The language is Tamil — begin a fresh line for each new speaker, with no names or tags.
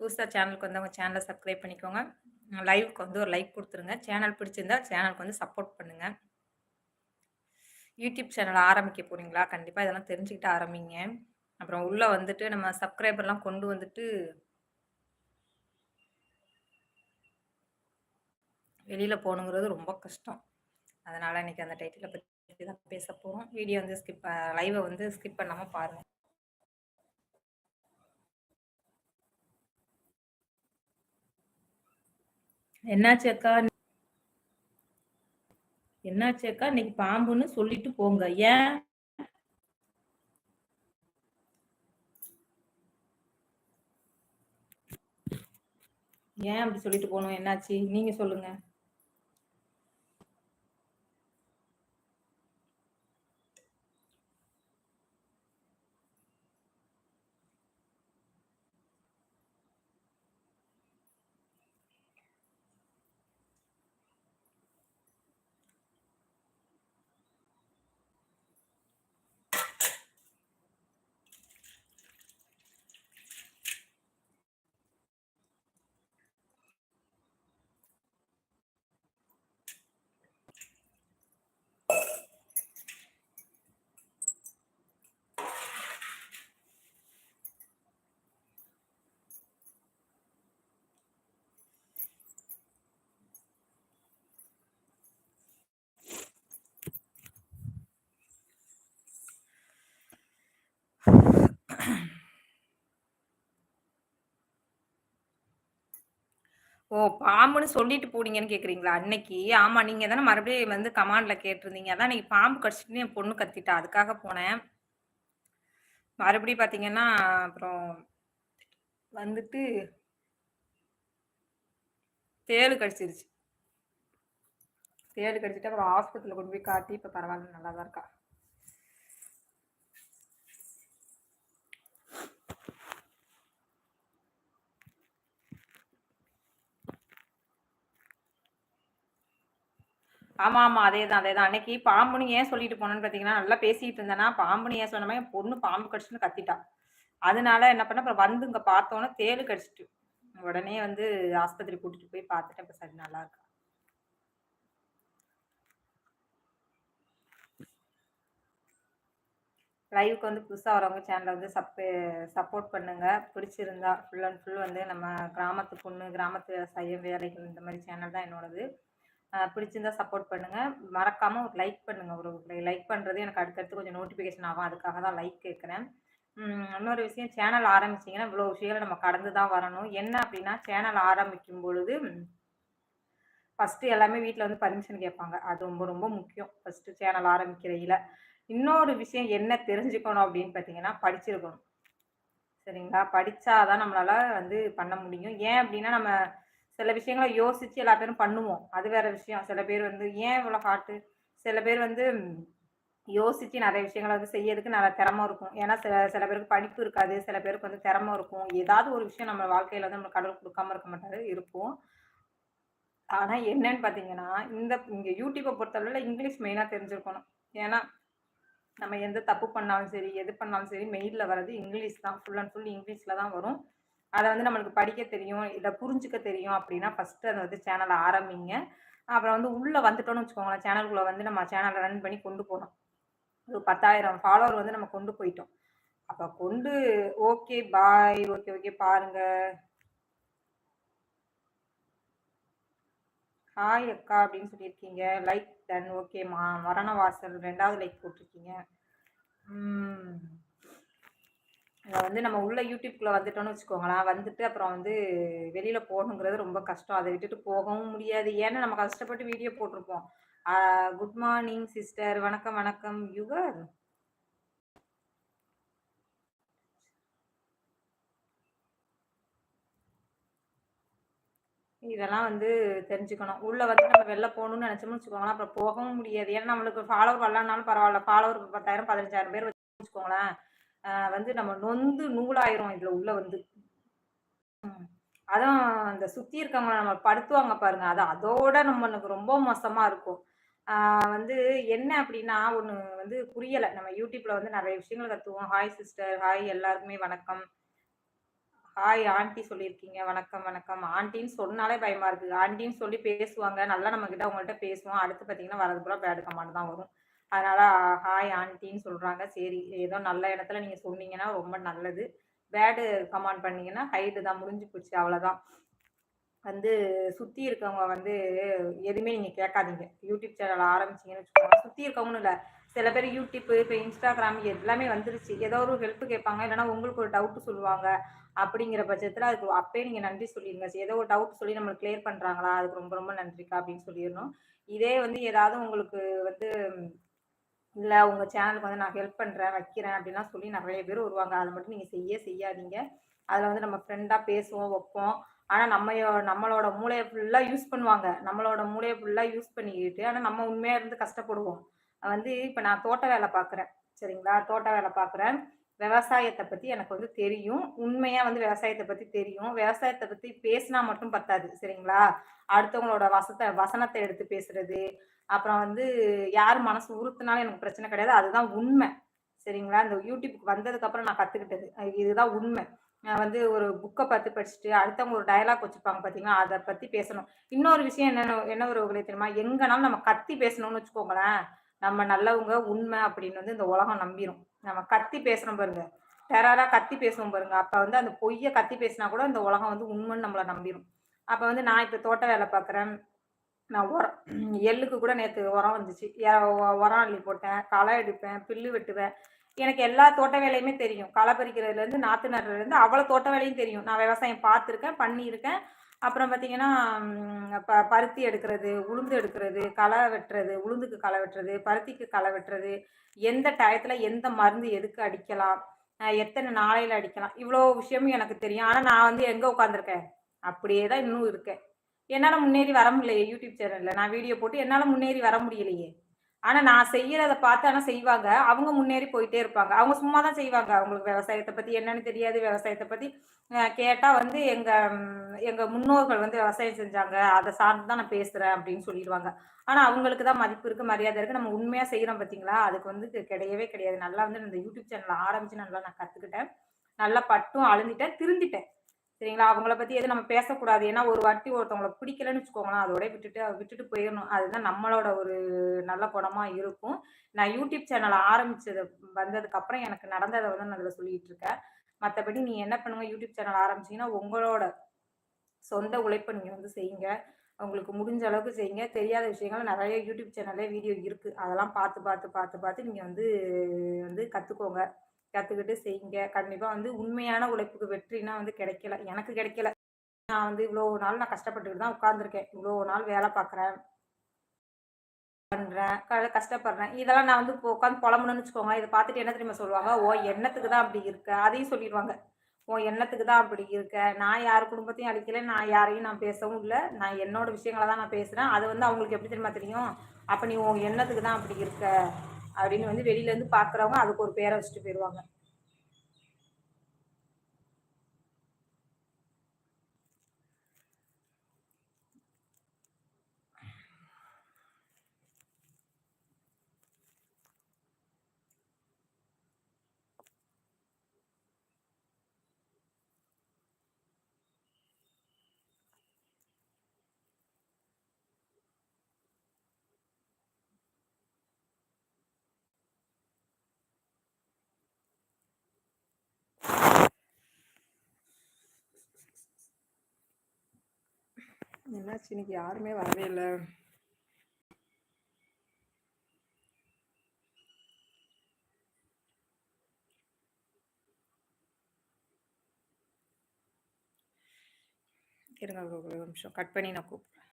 புதுசாக சேனலுக்கு வந்தவங்க சேனலை சப்ஸ்கிரைப் பண்ணிக்கோங்க. லைவ்க்கு வந்து ஒரு லைக் கொடுத்துருங்க சேனல் பிடிச்சிருந்தா சேனலுக்கு வந்து சப்போர்ட் பண்ணுங்கள் யூடியூப் சேனல் ஆரம்பிக்க போகிறீங்களா கண்டிப்பாக இதெல்லாம் தெரிஞ்சுக்கிட்டு ஆரம்பிங்க. அப்புறம் உள்ளே வந்துட்டு நம்ம சப்ஸ்கிரைபர்லாம் கொண்டு வந்துட்டு வெளியில் போகணுங்கிறது ரொம்ப கஷ்டம். அதனால் இன்னைக்கு அந்த டைட்டிலை பற்றி தான் பேச போகிறோம் வீடியோ வந்து ஸ்கிப் லைவை வந்து ஸ்கிப் பண்ணாமல் பாருங்கள் என்னாச்சு அக்கா? என்னாச்சு அக்கா? இன்னைக்கு பாம்புன்னு சொல்லிட்டு போங்க. ஏன்? ஏன் அப்படி சொல்லிட்டு போகணும் என்னாச்சு? நீங்க சொல்லுங்க. ஓ! பாம்புன்னு சொல்லிட்டு போனீங்கன்னு கேட்கிறீங்களா? அன்னைக்கு ஆமா நீங்க தானே மறுபடியும் வந்து கமாண்ட்ல கேட்டிருந்தீங்க. அதான் அன்னைக்கு பாம்பு கடிச்சிட்டுன்னு என் பொண்ணு கத்திட்டா. அதுக்காக போனேன். மறுபடியும் பார்த்தீங்கன்னா, அப்புறம் வந்துட்டு தேளு கடிச்சிருச்சு. தேளு கடிச்சிட்டு அப்புறம் ஹாஸ்பிட்டல்ல கொண்டு போய் காட்டி இப்ப பரவாயில்ல நல்லா தான் இருக்கா. ஆமா, ஆமா. அதேதான், அதேதான். அன்னைக்கு பாம்புன்னு ஏன் சொல்லிட்டு போனேன்னு பாத்தீங்கன்னா நல்லா பேசிட்டு இருந்தேன்னா பாம்புன்னு ஏன் சொன்னேன்னா, பொண்ணு பாம்பு கடிச்சுன்னு கத்திட்டா. அதனால என்ன பண்ணேன், அப்புறம் வந்து இங்க பார்த்தோன்னே தேளு கடிச்சிட்டு. உடனே வந்து ஆஸ்பத்திரி கூட்டிட்டு போய் பார்த்துட்டேன். இப்ப சரி நல்லா இருக்கா. லைவுக்கு வந்து புதுசாக வரவங்க சேனலை வந்து சப்பு சப்போர்ட் பண்ணுங்க. பிடிச்சிருந்தா ஃபுல் அண்ட் ஃபுல் வந்து நம்ம கிராமத்து பொண்ணு, கிராமத்து விவசாயம், வேலைகள் இந்த மாதிரி சேனல் தான் என்னோடது. பிடிச்சிருந்தா சப்போர்ட் பண்ணுங்க. மறக்காம ஒரு லைக் பண்ணுங்க. ஒரு லைக் பண்றது எனக்கு அடுத்தடுத்து கொஞ்சம் நோட்டிஃபிகேஷன் ஆகும். அதுக்காக தான் லைக் கேட்குறேன் இன்னொரு விஷயம் சேனல் ஆரம்பிச்சிங்கன்னா இவ்வளோ விஷயங்கள் நம்ம கடந்து தான் வரணும். என்ன அப்படின்னா சேனல் ஆரம்பிக்கும் பொழுது ஃபஸ்ட்டு எல்லாமே வீட்டில் வந்து பர்மிஷன் கேட்பாங்க. அது ரொம்ப ரொம்ப முக்கியம். ஃபர்ஸ்ட்டு சேனல் ஆரம்பிக்கிறையில் இன்னொரு விஷயம் என்ன தெரிஞ்சுக்கணும் அப்படின்னு பார்த்தீங்கன்னா, படிச்சிருக்கணும். சரிங்களா? படித்தாதான் தான் நம்மளால வந்து பண்ண முடியும். ஏன் அப்படின்னா நம்ம சில விஷயங்களை யோசிச்சு எல்லா பேரும் பண்ணுவோம். அது வேற விஷயம். சில பேர் வந்து ஏன் இவ்வளோ ஹார்ட்டு? சில பேர் வந்து யோசிச்சு நிறைய விஷயங்கள வந்து செய்யறதுக்கு நல்ல திறம இருக்கும். ஏன்னா சில சில பேருக்கு படிப்பு இருக்காது. சில பேருக்கு வந்து திறம இருக்கும். ஏதாவது ஒரு விஷயம் நம்ம வாழ்க்கையில வந்து நம்மளுக்கு கடவுள் கொடுக்காம இருக்க மாட்டாரு. இருக்கும். ஆனா என்னன்னு பார்த்தீங்கன்னா, இந்த இங்க யூடியூப்பை பொறுத்தளவில் இங்கிலீஷ் மெயினா தெரிஞ்சிருக்கணும். ஏன்னா, நம்ம எந்த தப்பு பண்ணாலும் சரி, எது பண்ணாலும் சரி, மெயிலில் வர்றது இங்கிலீஷ் தான். ஃபுல் அண்ட் ஃபுல் இங்கிலீஷில் தான் வரும். அதை வந்து நம்மளுக்கு படிக்க தெரியும், இதை புரிஞ்சுக்க தெரியும் அப்படின்னா ஃபர்ஸ்ட்டு அதை வந்து சேனலை ஆரம்பிங்க. அப்புறம் வந்து உள்ளே வந்துட்டோம்னு வச்சுக்கோங்களேன், சேனலுக்குள்ளே வந்து நம்ம சேனலை ரன் பண்ணி கொண்டு போனோம் ஒரு 10,000 ஃபாலோவர் வந்து நம்ம கொண்டு போயிட்டோம். அப்போ கொண்டு ஓகே, பாய். ஓகே, ஓகே பாருங்க. ஹாய் அக்கா அப்படின்னு சொல்லியிருக்கீங்க. லைக் டன் ஓகேம்மா. மரண வாசல் ரெண்டாவது லைக் போட்டிருக்கீங்க. ம். வந்து நம்ம உள்ள யூடியூப்குள்ளே வந்துட்டோம்னு வச்சுக்கோங்களேன், வந்துட்டு அப்புறம் வந்து வெளியில போகணுங்கிறது ரொம்ப கஷ்டம். அதை விட்டுட்டு போகவும் முடியாது. ஏன்னா நம்ம கஷ்டப்பட்டு வீடியோ போட்டிருப்போம். Good morning sister. வணக்கம், வணக்கம். யுகர். இதெல்லாம் வந்து தெரிஞ்சுக்கணும். உள்ள வந்து நம்ம வெளில போகணும்னு நினச்சோம்னு வச்சுக்கோங்களேன், அப்புறம் போகவும் முடியாது. ஏன்னா நம்மளுக்கு ஃபாலோவர் வரலனாலும் பரவாயில்ல ஃபாலோவர் 10,000, 15,000 பேர் வச்சுக்கோங்களேன். வந்து நம்ம நொந்து நூலாயிரும் இதுல உள்ள வந்து. அதான் அந்த சுத்தி இருக்கவங்க நம்ம படுத்துவாங்க பாருங்க. அது அதோட நம்மளுக்கு ரொம்ப மோசமா இருக்கும். வந்து என்ன அப்படின்னா ஒன்று வந்து புரியலை. நம்ம யூடியூப்ல வந்து நிறைய விஷயங்கள் கற்றுவோம் ஹாய் சிஸ்டர், ஹாய் எல்லாருக்குமே வணக்கம். ஹாய் ஆண்டி சொல்லியிருக்கீங்க. வணக்கம் வணக்கம். ஆண்டின்னு சொன்னாலே பயமா இருக்கு. ஆண்டின்னு சொல்லி பேசுவாங்க. நல்லா நம்ம கிட்ட அவங்கள்ட்ட பேசுவோம். அடுத்து பார்த்தீங்கன்னா வரது பூரா பேடு கமாண்ட் தான் வரும். அதனால ஹாய் ஆண்டின்னு சொல்கிறாங்க சரி ஏதோ நல்ல இடத்துல நீங்கள் சொன்னீங்கன்னா ரொம்ப நல்லது. பேடு கமாண்ட் பண்ணீங்கன்னா ஹைட்டு தான் முடிஞ்சு போச்சு அவ்வளோதான் வந்து சுற்றி இருக்கவங்க வந்து எதுவுமே நீங்கள் கேட்காதீங்க. யூடியூப் சேனல் ஆரம்பிச்சிங்கன்னு வச்சுக்கோங்க. சுற்றி இருக்கவங்கன்னு இல்லை. சில பேர் யூடியூப்பு இப்போ இன்ஸ்டாகிராம் எல்லாமே வந்துருச்சு. ஏதோ ஒரு ஹெல்ப் கேட்பாங்க. இல்லைனா உங்களுக்கு ஒரு டவுட்டு சொல்லுவாங்க. அப்படிங்கிற பட்சத்தில் அதுக்கு அப்பயே நீங்கள் நன்றி சொல்லிடுங்க. ஏதோ ஒரு டவுட் சொல்லி நம்மளுக்கு கிளியர் பண்ணுறாங்களா அதுக்கு ரொம்ப ரொம்ப நன்றிக்கா? அப்படின்னு சொல்லிடணும். இதே வந்து ஏதாவது உங்களுக்கு வந்து இல்லை உங்கள் சேனலுக்கு வந்து நான் ஹெல்ப் பண்ணுறேன் வைக்கிறேன் அப்படின்லாம் சொல்லி நிறைய பேர் வருவாங்க. அதை மட்டும் நீங்கள் செய்ய செய்யாதீங்க. அதில் வந்து நம்ம ஃப்ரெண்டாக பேசுவோம் வைப்போம். ஆனால் நம்ம நம்மளோட மூளையை ஃபுல்லாக யூஸ் பண்ணுவாங்க. நம்மளோட மூளையை ஃபுல்லாக யூஸ் பண்ணிக்கிட்டு ஆனால் நம்ம உண்மையாக இருந்து கஷ்டப்படுவோம். வந்து இப்போ நான் தோட்ட வேலை பார்க்குறேன். சரிங்களா? தோட்ட வேலை பார்க்குறேன். விவசாயத்தை பற்றி எனக்கு வந்து தெரியும். உண்மையாக வந்து விவசாயத்தை பற்றி தெரியும். விவசாயத்தை பற்றி பேசினா மட்டும் பத்தாது. சரிங்களா? அடுத்தவங்களோட வசத்தை வசனத்தை எடுத்து பேசுறது அப்புறம் வந்து யார் மனசு உறுத்துனாலும் எனக்கு பிரச்சனை கிடையாது. அதுதான் உண்மை. சரிங்களா? இந்த யூடியூப்க்கு வந்ததுக்கப்புறம் நான் கற்றுக்கிட்டது இதுதான் உண்மை. நான் வந்து ஒரு புக்கை பார்த்து படிச்சுட்டு அடுத்தவங்க ஒரு டயலாக் வச்சுருப்பாங்க பார்த்தீங்கன்னா அதை பற்றி பேசணும். இன்னொரு விஷயம் என்னென்ன என்ன ஒரு தெரியுமா? எங்கனாலும் நம்ம கத்தி பேசணும்னு வச்சுக்கோங்களேன். நம்ம நல்லவங்க உண்மை அப்படின்னு வந்து இந்த உலகம் நம்பிடும் நம்ம கத்தி பேசுகிறோம் பாருங்க. டெரராக கத்தி பேசுவோம் பாருங்க. அப்போ வந்து அந்த பொய்யை கத்தி பேசினா கூட இந்த உலகம் வந்து உண்மைன்னு நம்மளை நம்பிடும் அப்போ வந்து நான் இப்போ தோட்ட வேலை பார்க்குறேன் நான் உரம் எள்ளுக்கு கூட நேற்று உரம் வந்துச்சு. உரம் அள்ளி போட்டேன் களை எடுப்பேன் புல்லு வெட்டுவேன். எனக்கு எல்லா தோட்ட வேலையுமே தெரியும். களை பறிக்கிறதுலேருந்து நாற்று நடுறதுலேருந்து அவ்வளோ தோட்ட வேலையும் தெரியும். நான் விவசாயம் பார்த்துருக்கேன் பண்ணியிருக்கேன். அப்புறம் பார்த்தீங்கன்னா ப பருத்தி எடுக்கிறது உளுந்து எடுக்கிறது களை வெட்டுறது உளுந்துக்கு களை வெட்டுறது பருத்திக்கு களை வெட்டுறது. எந்த டயத்தில் எந்த மருந்து எதுக்கு அடிக்கலாம்? எத்தனை நாளையில் அடிக்கலாம்? இவ்வளோ விஷயமும் எனக்கு தெரியும். ஆனால் நான் வந்து எங்கே உட்காந்துருக்கேன் அப்படியே தான் இன்னும் இருக்கேன். என்னால் முன்னேறி வர முடியலையே யூடியூப் சேனலில் நான் வீடியோ போட்டு என்னால் முன்னேறி வர முடியலையே. ஆனால் நான் செய்கிறத பார்த்து ஆனால் செய்வாங்க. அவங்க முன்னேறி போயிட்டே இருப்பாங்க. அவங்க சும்மா தான் செய்வாங்க. அவங்களுக்கு விவசாயத்தை பற்றி என்னன்னு தெரியாது. விவசாயத்தை பற்றி கேட்டால் வந்து எங்கள் எங்கள் முன்னோர்கள் வந்து விவசாயம் செஞ்சாங்க. அதை சார்ந்து தான் நான் பேசுகிறேன் அப்படின்னு சொல்லிடுவாங்க. ஆனால் அவங்களுக்கு தான் மதிப்பு இருக்குது மரியாதை இருக்குது நம்ம உண்மையாக செய்கிறோம் பார்த்தீங்களா அதுக்கு வந்து கிடையவே கிடையாது. நல்லா வந்து இந்த யூடியூப் சேனலை ஆரம்பித்து நல்லா நான் கற்றுக்கிட்டேன் நல்லா பட்டும் அழுந்திட்டேன் திருந்திட்டேன். சரிங்களா? அவங்கள பற்றி எதுவும் நம்ம பேசக்கூடாது. ஏன்னா ஒரு வாட்டி ஒருத்தவங்கள பிடிக்கலன்னு வச்சுக்கோங்களேன் அதோட விட்டுட்டு விட்டுட்டு போயிடணும். அதுதான் நம்மளோட ஒரு நல்ல குணமாக இருக்கும். நான் யூடியூப் சேனல் ஆரம்பிச்சது வந்ததுக்கப்புறம் எனக்கு நடந்ததை வந்து நான் அதில் சொல்லிட்டு இருக்கேன். மற்றபடி நீ என்ன பண்ணுங்க? யூடியூப் சேனல் ஆரம்பிச்சிங்கன்னா உங்களோட சொந்த உழைப்பை நீங்கள் வந்து செய்யுங்க. உங்களுக்கு முடிஞ்ச அளவுக்கு செய்யுங்க. தெரியாத விஷயங்கள் நிறைய யூடியூப் சேனல்ல வீடியோ இருக்குது அதெல்லாம் பார்த்து பார்த்து பார்த்து பார்த்து நீங்கள் வந்து வந்து கற்றுக்கோங்க கற்றுக்கிட்டு செய்யுங்க. கண்டிப்பாக வந்து உண்மையான உழைப்புக்கு வெற்றினா வந்து கிடைக்கல. எனக்கு கிடைக்கல. நான் வந்து இவ்வளோ நாள் நான் கஷ்டப்பட்டுக்கிட்டு தான் உட்காந்துருக்கேன் இவ்வளோ நாள் வேலை பார்க்குறேன் பண்ணுறேன் கஷ்டப்படுறேன். இதெல்லாம் நான் வந்து இப்போ உட்காந்து புலம்புணுன்னு வச்சுக்கோங்க இதை பார்த்துட்டு என்ன தெரியுமா சொல்லுவாங்க? ஓ எண்ணத்துக்கு தான் அப்படி இருக்க? அதையும் சொல்லிடுவாங்க. ஓ எண்ணத்துக்கு தான் அப்படி இருக்க? நான் யார் குடும்பத்தையும் அழிக்கல. நான் யாரையும் நான் பேசவும் இல்லை. நான் என்னோட விஷயங்களை தான் நான் பேசுகிறேன் அது வந்து அவங்களுக்கு எப்படி தெரியுமா தெரியும்? அப்போ நீ உன் எண்ணத்துக்கு தான் அப்படி இருக்க? அப்படின்னு வந்து வெளியிலேருந்து பார்க்குறவங்க அதுக்கு ஒரு பேரை வச்சுட்டு போயிடுவாங்க. என்னாச்சு? இன்னைக்கு யாருமே வரவே இல்லை. இருங்க ஒரு நிமிஷம். கட் பண்ணி நான் கூப்பிட்றேன்.